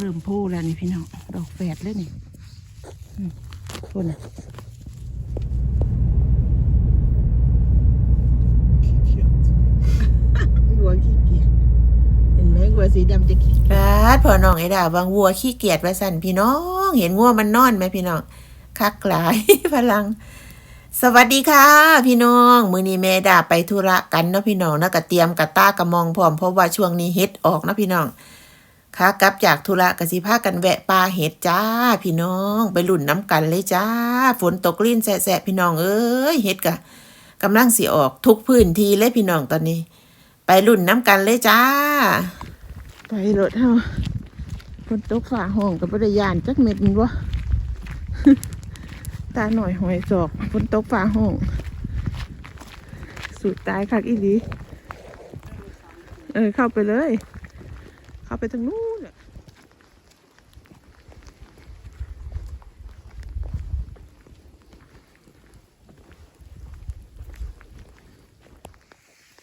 เริ่มโพูแล้วนี่พี่น้อง ดอกแฝดเลยนี่อืมพูดนะขี้เกียจวัวขี้เกียจเห็นไหมวัวสีดำจะขี้ปาดพอน้องไอ้ดาวบางวัวขี้เกียจว่าสั่นพี่น้อง เห็นงัวมันนอนไหมพี่น้อง คักหลายพลัง สวัสดีค่ะ พี่น้อง มือนี้แม่ดาไปธุระกันเนาะพี่น้องแล้วก็เตรียมกระต้ากระมองพร้อมเพราะว่าช่วงนี้เฮ็ดออกเนาะพี่น้อง ค่ะกลับจากธุระกสิพากันแวะปลาเห็ดจ้า พี่น้องไปลุ่นน้ำกันเลยจ้า ฝนตกลิ้นแสะพี่น้องเอ้ยเฮ็ดกะกำลังสิออกทุกพื้นที่เลยพี่น้องตอนนี้ ไปลุ่นน้ำกันเลยจ้า ไปรถเฮาฝนตกฝ่าห้องกับบริยานจักเม็ดมันวะตาหน่อยหอยศอกฝนตกฝ่าห้องสุดตายคักอีหลีเออเข้าไปเลย เข้าไปทางนู้นน่ะ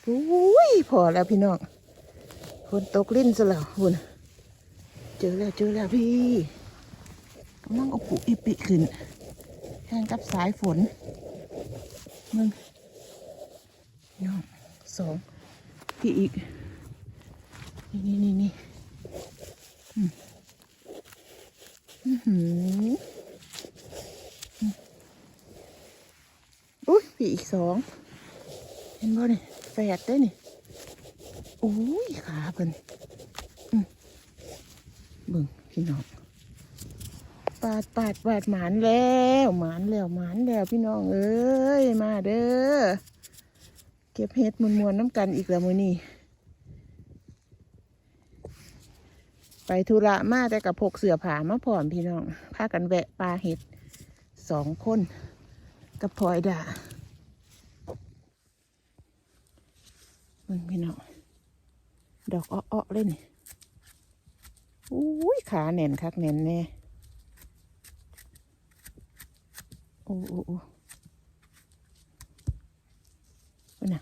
อุ้ยพอแล้วพี่น้องฝนตกลิ้นซะแล้วคุณเจอแล้วเจอแล้วพี่กำลังเอาปุอิปิขึ้นแข่งกับสายฝนหนึ่งย่องสองพี่อีก นี่นี่นี่ อุ้ยพี่อีกสอง เห็นบ่นี่แฝดได้นี่อุ้ยขาเพิ่นเบิ่งพี่น้องปาดปาดปาดหมานแล้วหมานแล้วหมานแล้วพี่น้องเอ้ยมาเด้อเก็บเห็ดมวนมวนๆน้ำกันอีกแล้วมือนี้ ไปธุระมาแต่กับพกเสือผามาพร้อมพี่น้องพากันแวะปลาเห็ดสองคนกับพลอยดาเบิ่งพี่น้องดอกอ้อๆเลยนี่อุ้ยขาแน่นคักแน่นแน่โอ้โอ้โอ้นน่ะ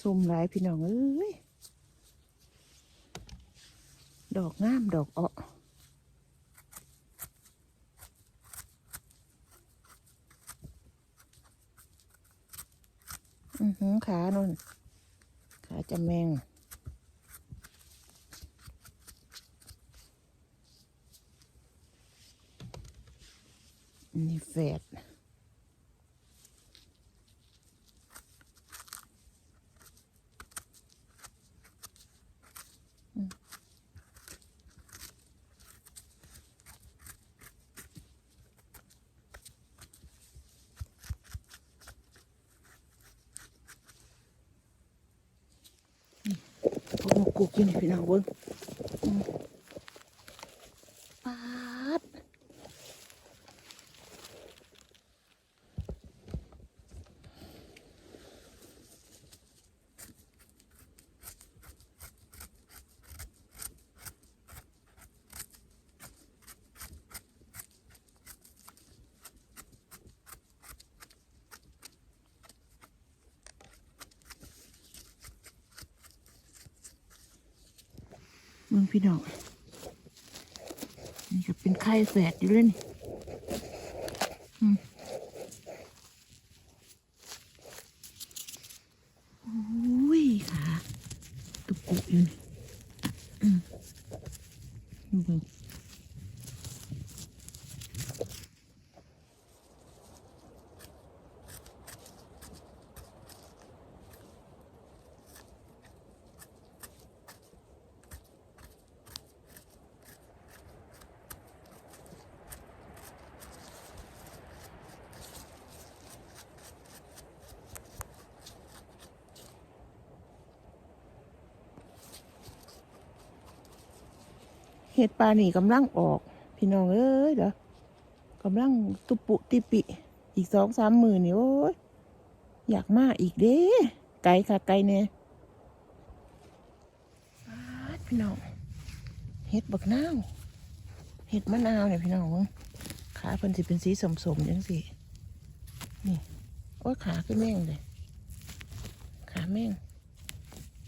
ซุ่มหลายพี่น้องเอ้ย ดอกงามดอกเอาะอือหือขานนขาจะแมงนี่แฝด พว กนกกุกอยินพี่น้องเบิ้งอืมปาดเบิ่งพี่น้องนี่ก็เป็นไข่แฝดอยู่เลยนี่อืมโอ้ยขาตุกกุกอยู่นี่อืมเบิ่งเห็ดปลานี่กำลังออก พี่น้องเอ้ยเด้อกำลังตุปุติปิ อีกสองสามหมือนี่โอ้ยอยากมาอีกเด้ไกลค่ะไกลเนี่ยพี่น้องเห็ดบักนาวเห็ดมะนาวเนี่ยพี่น้องขาเพิ่นสิเป็นสีสมๆจังสินี่โอ้ยขาคือแม่งเลยขาแม่ง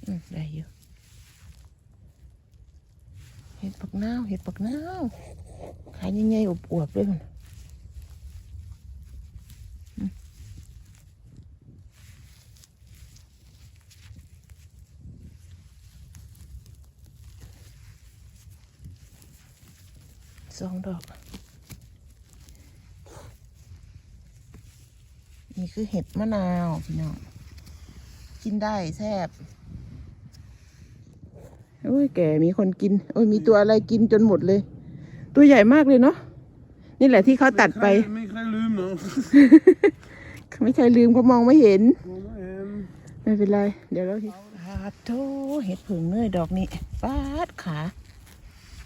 อืมได้อยู่ เห็ดบักนาวเห็ดบักนาวขาใหญ่ๆอวบๆเลยมันสองดอก นี่คือเห็ดมะนาวพี่น้อง กินได้แซ่บ โอ้ยแก่มีคนกิน โอ้ยมีตัวอะไรกินจนหมดเลย ตัวใหญ่มากเลยเนาะนี่แหละที่เขาตัดไป ไม่ใครลืมเนาะไม่ใช่ลืมก็มองไม่เห็นมองไม่เห็น ไม่เป็นไร เดี๋ยวเราทีปาดโถเห็ดผึ่งเนื้อดอกนี้ปาดขา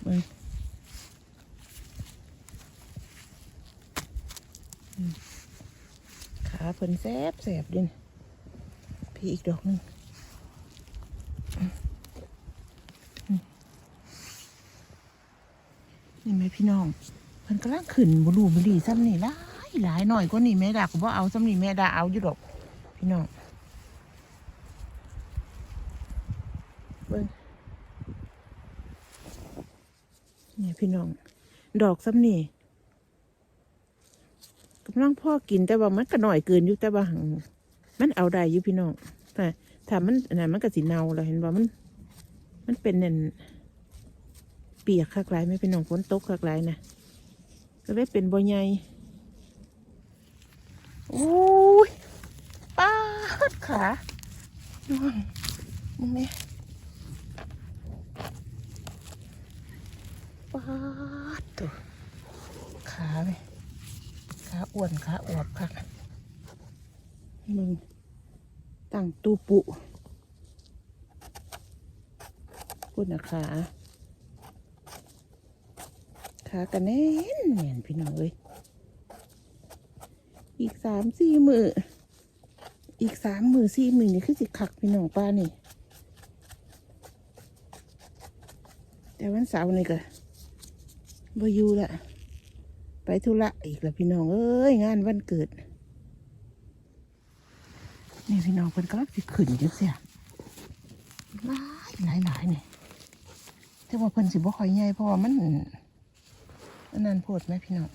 มึงอืมขาเพิ่นแซบแสบดินพี่อีกดอกหนึงอืมอืม นี่ไหมพี่น้องเพิ่นกำลังขึ้นบุรูบุรีซ้ำนี่หลายหลายหน่อยก็นี่แม่ดาก็บ่เอาซ้ำนี่แม่ดาเอาอยู่ดอกพี่น้องเบิ่งนี่ยพี่น้อง ดอกซ้ำนี่กำลังพ่อกินแต่ว่ามันก็หน่อยเกินอยู่แต่ว่าหังมันเอาได้อยู่พี่น้องแต่ถ้ามันอันนั้นมันก็สิเนาแล้วเห็นว่ามัน มันเป็นเนั่น เปียกคักหลายไหม่พี่น้องฝนตกคักหลายนะก็เลยเป็นบ่ใหญ่โอ้ยป้าดขาน้องมึงเนี่ยปาดตัวขาไหมขาอ้วนขาอวบค่ะมึงตั้งตูปุพูดนะขา ขากันแน่นแน่นพี่น้องเอ้ยอีกสามสี่มืออีกสามมือสี่มือนี่คือสิคักพี่น้องป้านี่ แต่วันเสาร์นี่ก็บอยู่ละไปธุระอีกแล้วพี่น้องเอ้ยงานวันเกิด นี่พี่น้องเพิ่นกำลังสิขึ้นจังเสียหลายหลายหลายนี่แต่ว่าเพิ่นสิบ่ค่อยใหญ่เพราะว่ามัน อันนั้นโพดไหมพี่น้อง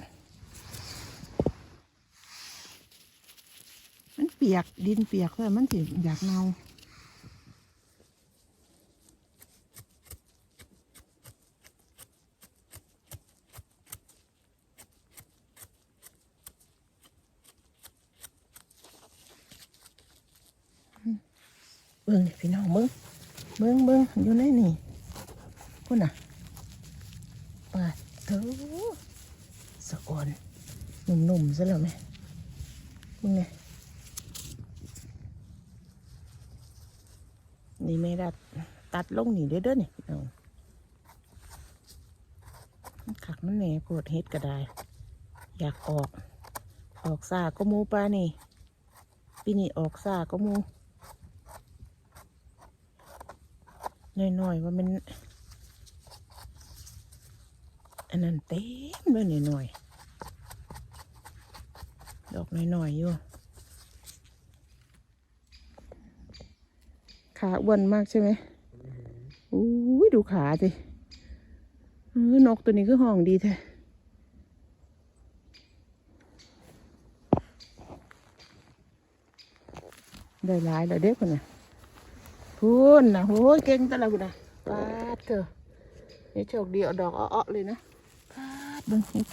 มันเปียกดินเปียกเลยมันสิอยากเน่าเบิ้งนี่พี่น้องเบิ้งเบิ้งเบิ้งอยู่ในนี่พุ่นน่ะปาด เถอสะอ่อนหนุ่มๆซะแล้วไหมมึงไงนี่ไม่ได้ตัดลงนี่เด้อเด้อนี่พี่น้องมันขักมันแหน่ปวดเฮ็ดก็ได้ อยากออก ออกซาก็มูปลานี่ปีนี้ออกซาก็มูน้อยๆว่ามัน อั นนั้นเต็มเลยหน่อยๆดอกน้อยๆอยู่ขาอ้วนมากใช่ไหมอู้ยดูขาสิเออนกตัวนี้คือห้องดีแท้ได้หลายแล้วเด็กคนน่ะพูนนะโอ้ยเก่งตะละคุณนะปาดเถอะนี่โชคดีเอาดอกอ้อๆเลยนะปา ดเบิ่งเฮ็ด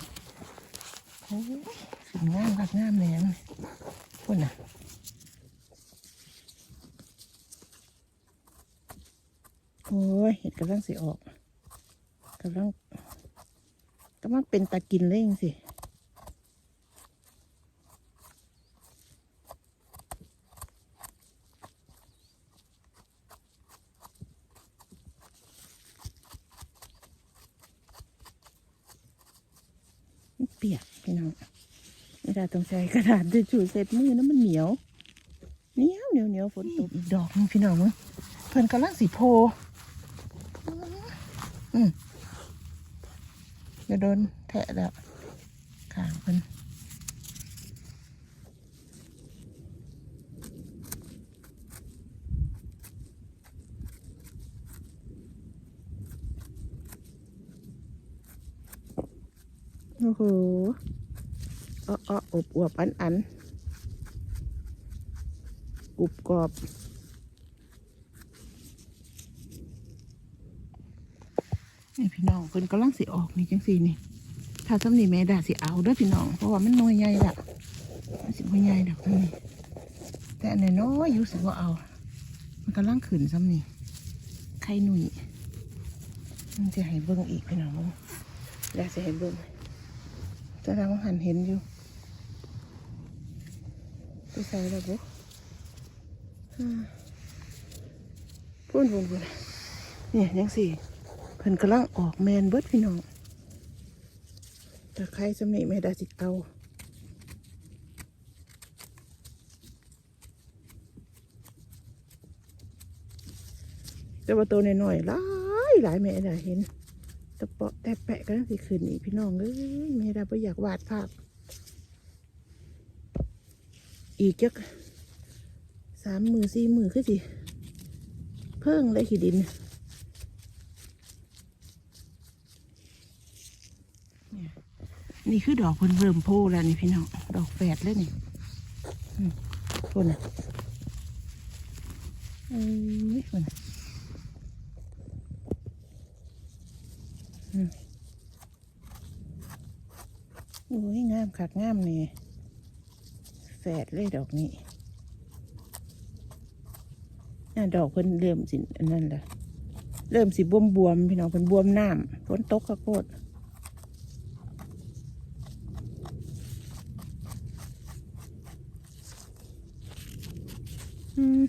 โอ้ยสวยงามคักงามเลยนะพูนนะโอ้ยเห็ดกำลังสิออกกำลังกำลังเป็นตะกินเลยจังสิ เปียกพี่น้องไม่ได้ต้องใช้กระดาษจะจูดเสร็จมือนะมันเหนียวเหนียวเหนียวเหนียวฝนตกดอกนึงพี่น้องมึงเพิ่นกำลังสีโพอืมจะโดนแทะแล้วขางเพิ่นโอ้โห อบอวบอันอันกรุบกรอบนี่พี่น้องเพิ่นกำลังสิออกนี่จังสีนี่ ถ้าสำนีแม่ด่าสิเอาเด้อพี่น้อง เพราะว่ามันน้อยใหญ่ละมันสิบ่ใหญ่ดอกนี่แต่อันน้อยอยู่สิบ่เอา มันกำลังขึ้นซ้ำนี่ไข่หนุ่ยมันจะให้เบิ่งอีกพี่น้องเบิ่งแล้วสิให้เบิ่งจะทำหันเห็นอยู่ ไปใส่แล้วบุอ่าพูนพูนพูนเนี่ยยังสี่เพิ่นกำลังออกแมนเบิดพี่น้องแต่ใครสำเนีไม่ได้สิเอาแต่ว่าตัวน้อยๆหลายหลายแม่ได้เห็นตะเปาะแต่แปะก็สิขึ้นอีกพี่น้องเอ้ยแม่ได้ไ่อยากวาดภาพ อีกจักสามมือสี่มือคือสิ เพิ่งเลยขีดินนี่คือดอกเพิ่นเริ่มโพแล้วนี่พี่น้องดอกแฝดเลยนี่อืมคนน่ะเอ้ยคนน่ะอืมโอ้ยงามคักงามนี่ ดเลยดอกนี้น่าดอกเพิ่นเริ่มสิอันนั้นแหละเริ่มสิบวมบวมๆพี่น้องเพิ่นบวมน้ำฝนตกกระโคตร อืม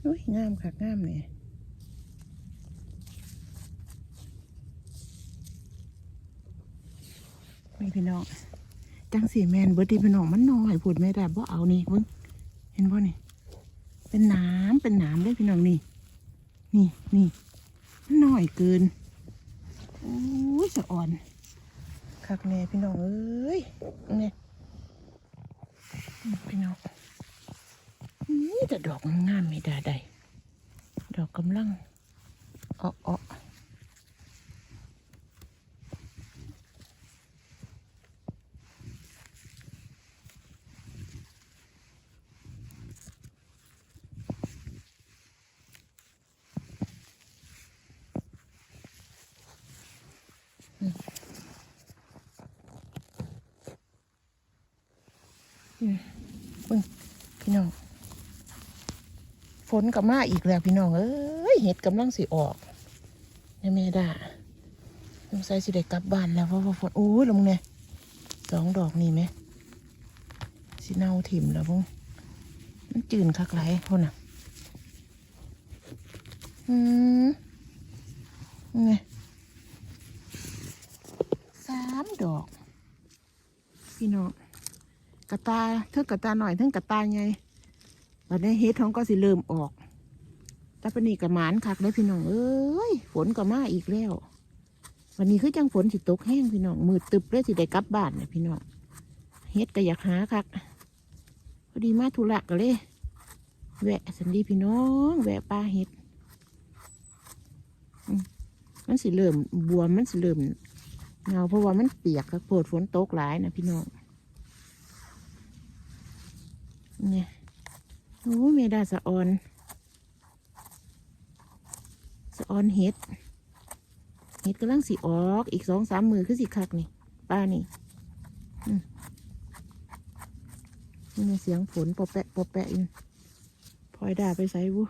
โอ้ยงามค่ะงามเลยนี่พี่น้อง จังสีแมน เบิร์ดดีพี่น้องมันน้อยพูดไม่ได้บ่เอานี่เพิ่งเห็นบ่นี่ เป็นน้ำเป็นน้ำเลยพี่น้องนี่ นี่นี่มันน้อยเกินโอ้ยสะอ่อนคักแน่พี่น้องเอ้ยเนี่ยพี่น้องนี่แต่ดอกงามไม่ได้ใดดอกกำลังอ้ออ้อเบิ่งพี่น้อง ฝ นกับมาอีกแล้วพี่น้องเอ้ยเห็ดกำลังสิออกแม่แม่ด่าสงสัยสิได้กลับบ้านแล้วเพราะว่าฝนโอ้ยลงเนี่ยสองดอกนี่ไหมสิเน่าถิ่มแล้วพงมันจืนคักไหลายพ่นอะอืมไงสามดอก พี่น้องกระตาเท่ากระตาหน่อยเท่ากระตาไง บัดนี้เฮ็ดท้องก็สิเริ่มออกต่ปนีกระหมานคักเลยพี่น้อง เอ้ย ฝนก็มาอีกแล้ว วันนี้คือจังฝนสิตกแห้งพี่น้อง มืดตึบเลยสิได้กลับบ้านนะพี่น้อง เฮ็ดก็อยากหาคัก พอดีมาธุระก็เลย แวะสันดีพี่น้อง แวะป้าเฮ็ด มันสิเริ่มบวมมันสิเริ่มเงาเพราะว่ามันเปียกครับโพดฝนตกหลายนะพี่น้อง เนี่ย โอ้ยเมดาสะออน สะออนเห็ด เห็ดกำลังสีออก อีกสองสามมือคือสีคักนี่ป้านี่นี่เสียงฝนปอแปะปอแปะอยู่พลอยด่าไปใส่บุ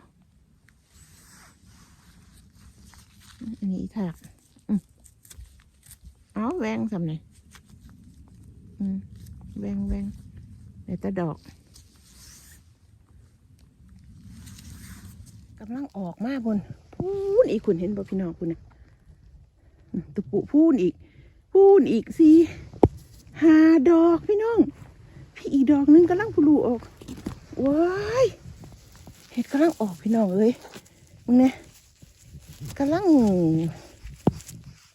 อันนี้อีถากอืมเอาแวงสำเนี่ยอืมแวงแวงเดี๋ยวตะดอก กำลังออกมาบนพูนอีกคุณเห็นบ่พี่น้องคุณนะตะปุพูนอีก พูนอีกสิหาดอกพี่น้อง พี่อีกดอกนึงกำลังพลูออกว้ายเห็ดกำลังออกพี่น้องเอ้ยมึงเนี่ยกำลัง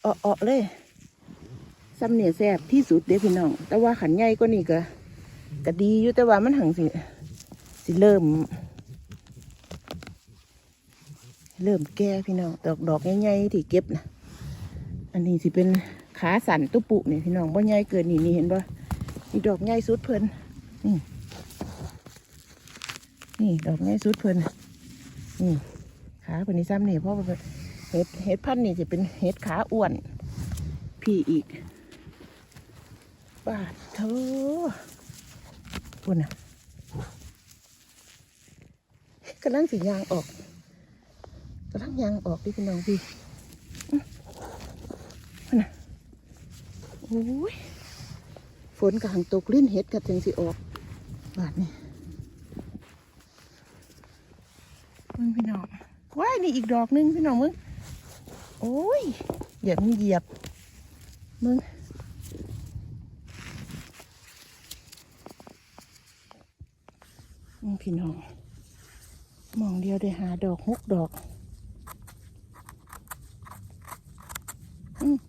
ออกออเลยซ้ำเนี่ยแซ่บที่สุดเด้พี่น้อง แต่ว่าขันใหญ่กว่านี่ก็ก็ดีอยู่แต่ว่ามันหังสิสิเริ่ม เริ่มแก่พี่น้องดอกดอกใหญ่ๆที่เก็บนะอันนี้สิเป็นขาสันตุปุเนี่ยพี่น้องบ่ใหญ่เกินนี่นี่เห็นบ่นี่ดอกใหญ่สุดเพิ่นนี่นี่ดอกใหญ่สุดเพิ่นนี่ขาเพิ่นนี่ซ้ำนี่เพราะเห็ดเห็ดพันนี่จะเป็นเห็ดขาอ้วนพี่อีกบาดเธอปุ่นอะกำลังสียางออก กำลังยางออกดิพี่น้องพี่อื้อนั่นน่ะโอ้ยฝนกำลังตกลิ้นเห็ดกับจังสิออกบาดนี่มึงพี่น้องว้ายนี่อีกดอกหนึงพี่น้องมึงโอ้ยเหยียบมึงเหยียบมึงมึงพี่น้องมองเดียวได้หาดอกหกดอก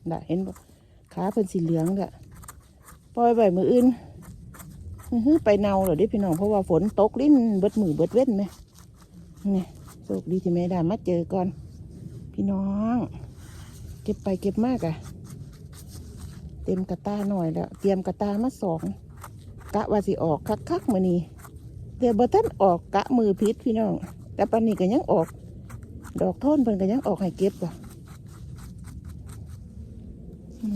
ได้เห็นบ่ขาเป็นสีเหลืองกะปล่อยไว้มืออื่นอื้อหือไปเนาเหรอเดิพี่น้องเพราะว่าฝนตกลิ้นเบิดมือเบิดเว้นไหมนี่โชคดีที่แม่ได้มาเจอก่อน พี่น้อง เก็บไปเก็บมากอะเต็มกระตาหน่อยแล้ว เตรียมกระตามาสองกะว่าสิออกคักๆมือนี้เดี๋ยวบ่ทันออกกะมือพิษพี่น้อง แต่ปานนี้ก็ยังออก ดอกท่นเพิ่นก็ยังออกให้เก็บอะ โอ้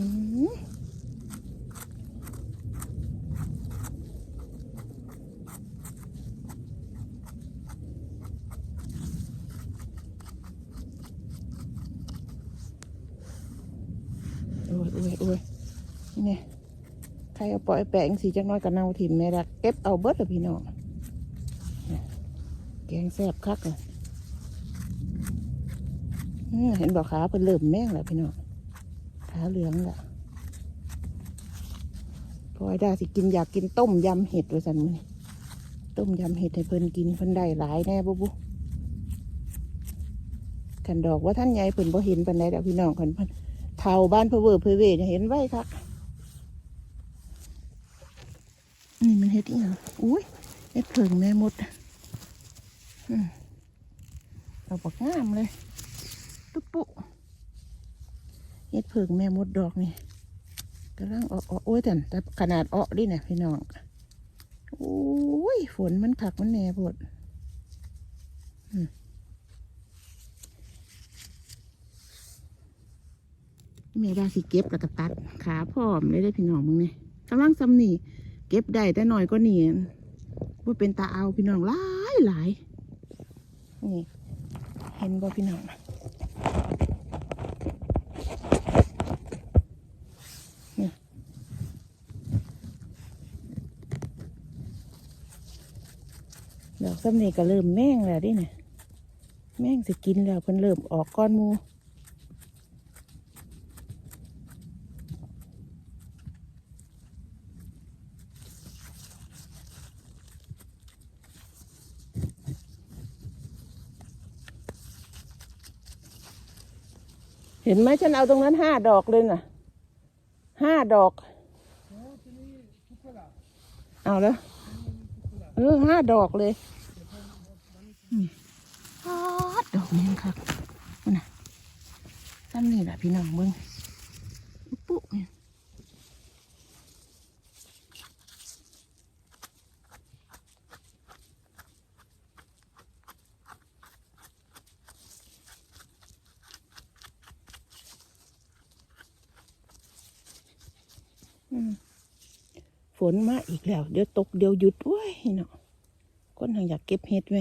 ยโอ้ยโอ้ยนี่ไงใครเอาปล่อยแปลงสีจักหน้อยกับเนาถิ่มแม่ละเก็บเอาเบิดเลยพี่น้องเนี่ยแกงแซ่บคักเลยเห็นบอกขาเป็นเริ่มแม่งแล้วพี่น้อง ขาเหลืองละพอไอ้ดาสิกินอยากกินต้มยำเห็ดด้วยสันมือต้มยำเห็ดให้เพิ่นกินเพิ่นได้หลายแน่บุบุขันดอกว่าท่านใหญ่เพิ่นบ่เห็นปันใดดอกพี่น้องขันเพิ่นเท่าบ้านเพอเวอร์เพอเวจะเห็นไว้ครับนี่มันเห็ดอีหยังอุ้ยเห็ดเผิงแม่มดเราบอกงามเลยตุ๊บปุ๊ เห็ดเผิงแม่มดดอกนี่กำลังเออโอ้ยแต่แต่ขนาดเออดิเนี่ยพี่น้องโอ้ยฝนมันขักมันแหน่ปวดอืมแม่ดาสิเก็บแล้วก็ตัดขาพร้อมเลยได้พี่น้องมึงนี่กำลังซ้ำนี่เก็บได้แต่หน่อยก็นี่ว่าเป็นตาเอาพี่น้องหลายหลายนี่เห็นบ่พี่น้อง ดอก ซ้ำนี่ก็เริ่มแม่งแล้วดิเนี่ยแม่งสิกินแล้วเพิ่นเริ่มออกก้อนมูเห็นไหมฉันเอาตรงนั้นห้าดอกเลยน่ะห้าดอก เอาแล้วเออห้าดอกเลยนี่ฮอด นี้ครับนั่นน่ะซ้ำนี่แหละพี่น้องเบิ้งปุ๊บฝนมาอีกแล้ว เดี๋ยวตกเดี๋ยวหยุดโอ้ยเนาะคนทางอยากเก็บเห็ดไหม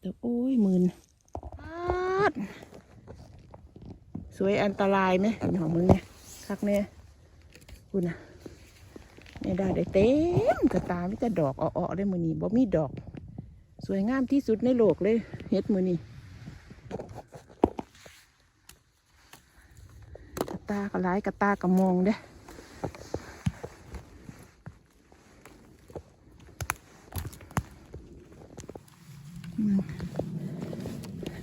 แต่โอ้ยหมืน ดสวยอันตรายไหมเห็นของมึงเนี่ยคักเนี่ยคุณนะไม่ได้ได้เต็มกระตาไม่แต่ดอกอ้อๆได้มือนี้บ่มีดอก สวยงามที่สุดในโลกเลยเห็ดมือนี้กระตากระไลกระตากระมองเด้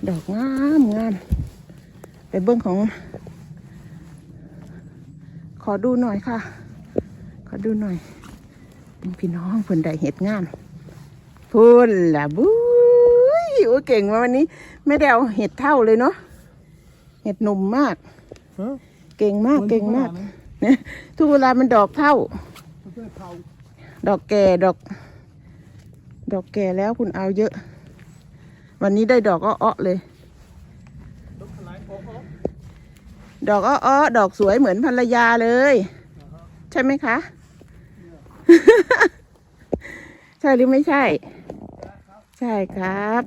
ดอกงามงาม ไปเบื้องของ ขอดูหน่อยค่ะ ขอดูหน่อย เป็นพี่น้องคนใดเห็ดงามพูนล่ะบุ้ยโอ้ยเก่งมาวันนี้ ไม่ได้เอาเห็ดเท่าเลยเนาะเห็ดหนุ่มมาก Huh? เก่งมากเก่งมากเนี่ยทุกเวลามันดอกเท่า ดอกแก่ดอก ดอกแก่แล้วคุณเอาเยอะ วันนี้ได้ดอกอ้อๆเลย ดอกอ้อๆดอกสวยเหมือนภรรยาเลย ใช่ไหมคะ ใช่หรือไม่ใช่ ใช่ครับ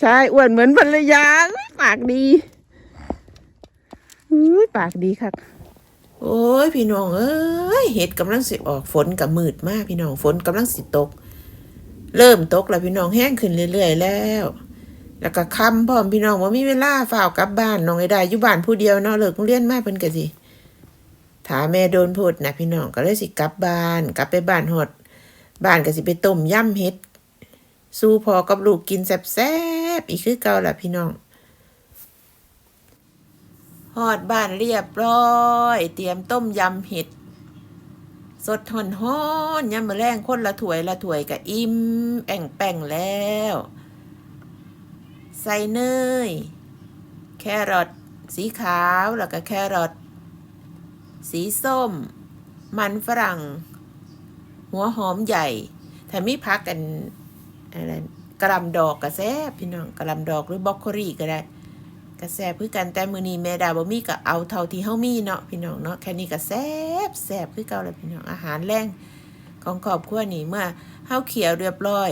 ใช่อ้วนเหมือนภรรยาอุ๊ยปากดีอุ้ยปากดีครับโอ้ยพี่น้องเอ้ยเห็ดกำลังสิออกฝนกับมืดมากพี่น้องฝนกำลังสิตก เริ่มตกแล้วพี่น้องแห้งขึ้นเรื่อยๆแล้ว แล้วก็คำพร้อมพี่น้องว่ามีเวลาฝ่าวกลับบ้านน้องไอ้ได้อยู่บ้านผู้เดียวเนาะเลิกโรงเรียนมาเพิ่นก็สิถาแม่โดนพูดนะพี่น้องก็เลยสิกลับบ้าน กลับไปบ้านหดบ้านก็สิไปต้มยำเห็ดสู้พอกับลูกกินแซ่บๆอีกคือเก่าล่ะพี่น้องฮอดบ้านเรียบร้อย เตรียมต้มยำเห็ด สดหอนห้อนยำมะแรงคนละถ้วยละถ้วยกะอิ่มแอ่งแป่งแล้ว ส่เนย แครอทสีขาวแล้วก็แครอทสีส้ม มันฝรั่ง หัวหอมใหญ่ถ้ามีพักกันอะไรกระลำดอกกระแซบพี่น้องกระลำดอกหรือบล็อกโคลี่ก็ได้กระแซบคือกันแต่มือนี้แม่ดาบมี่ก็เอาเท่าที่เฮามีเนาะพี่น้องเนาะแค่นี้ก็แซบแซบคือเก่าแล้วพี่น้องอาหารแรงของครอบครัวนี่เมื่อเฮาเคี่ยวเรียบร้อย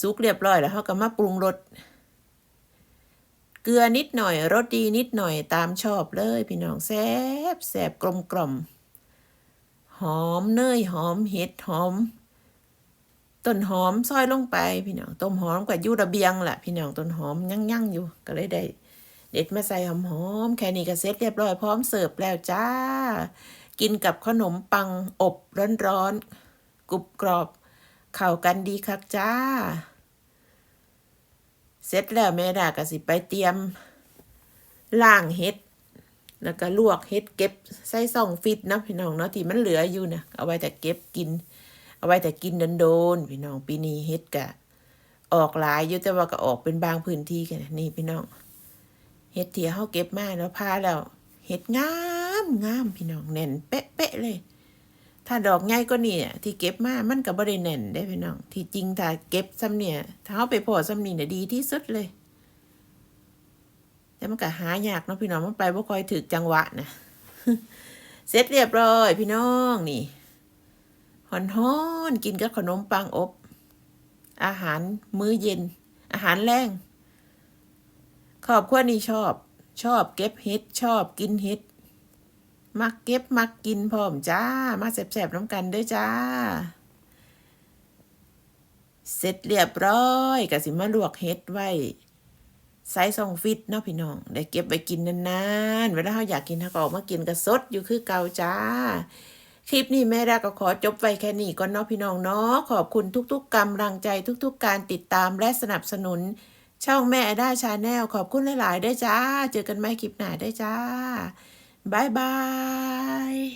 สุกเรียบร้อยแล้วเฮาก็มาปรุงรส เกลือนิดหน่อยรสดีนิดหน่อยตามชอบเลยพี่น้องแซบแซบกลมกล่อมหอมเนยหอมเห็ดหอม ต้นหอมซอยลงไปพี่น้องต้นหอมกับยูระเบียงแหละพี่น้องต้นหอมยั่งๆอยู่ก็เลยได้ เด็ดมาใส่หอมๆแค่นี้ก็เสร็จเรียบร้อยพร้อมเสิร์ฟแล้วจ้า กินกับขนมปังอบร้อนๆกรุบกรอบ เข้ากันดีคักจ้า เสร็จแล้วแม่ดาก็สิไปเตรียมล่างเห็ด แล้วก็ลวกเห็ดเก็บใส่ซองฟิตนะพี่น้องเนาะที่มันเหลืออยู่นะเอาไว้แต่เก็บกิน เอาไว้แต่กินโดนๆพี่น้องปีนี้เห็ดกะออกหลายอยู่แต่ว่าก็ออกเป็นบางพื้นที่กันนะนี่พี่น้องเห็ดเที่เขาเก็บมาแล้วพาแล้วเห็ดงามงามพี่น้องแน่นเป๊ะเป๊ะเลย ถ้าดอกใหญ่ก็นี่ที่เก็บมา มันก็บ่ได้แน่นได้พี่น้อง ที่จริงถ้าเก็บซ้ำเนี่ยถ้าเขาไปพอซ้ำนี่เนี่ยดีที่สุดเลย แต่มันก็หายากเนาะพี่น้องมันไปบ่ค่อยถึกจังหวะนะเสร็จเรียบร้อยพี่น้องนี่หอนฮ้อนกินกับขนมปังอบ อาหารมื้อเย็น อาหารแรงขอบคุณนี่ชอบ ชอบเก็บเห็ดชอบกินเห็ด มักเก็บมักกินพร้อมจ้า มาแสบๆน้ำกันด้วยจ้า เสร็จเรียบร้อยก็สิมาลวกเห็ดไว้ใส่ซองฟิตเนาะพี่น้องได้เก็บไว้กินนานๆ เวลาเราอยากกินเราก็ออกมากินกระสดอยู่คือเก่าจ้า คลิปนี้แม่ดาก็ขอจบไว้แค่นี้ก่อนเนาะพี่น้องเนาะขอบคุณทุกๆกำลังใจทุกๆ การติดตามและสนับสนุน ช่องแม่ได้ชาแนลขอบคุณหลายๆด้วยจ้า เจอกันใหม่คลิปหน้าด้วยจ้า บ๊ายบาย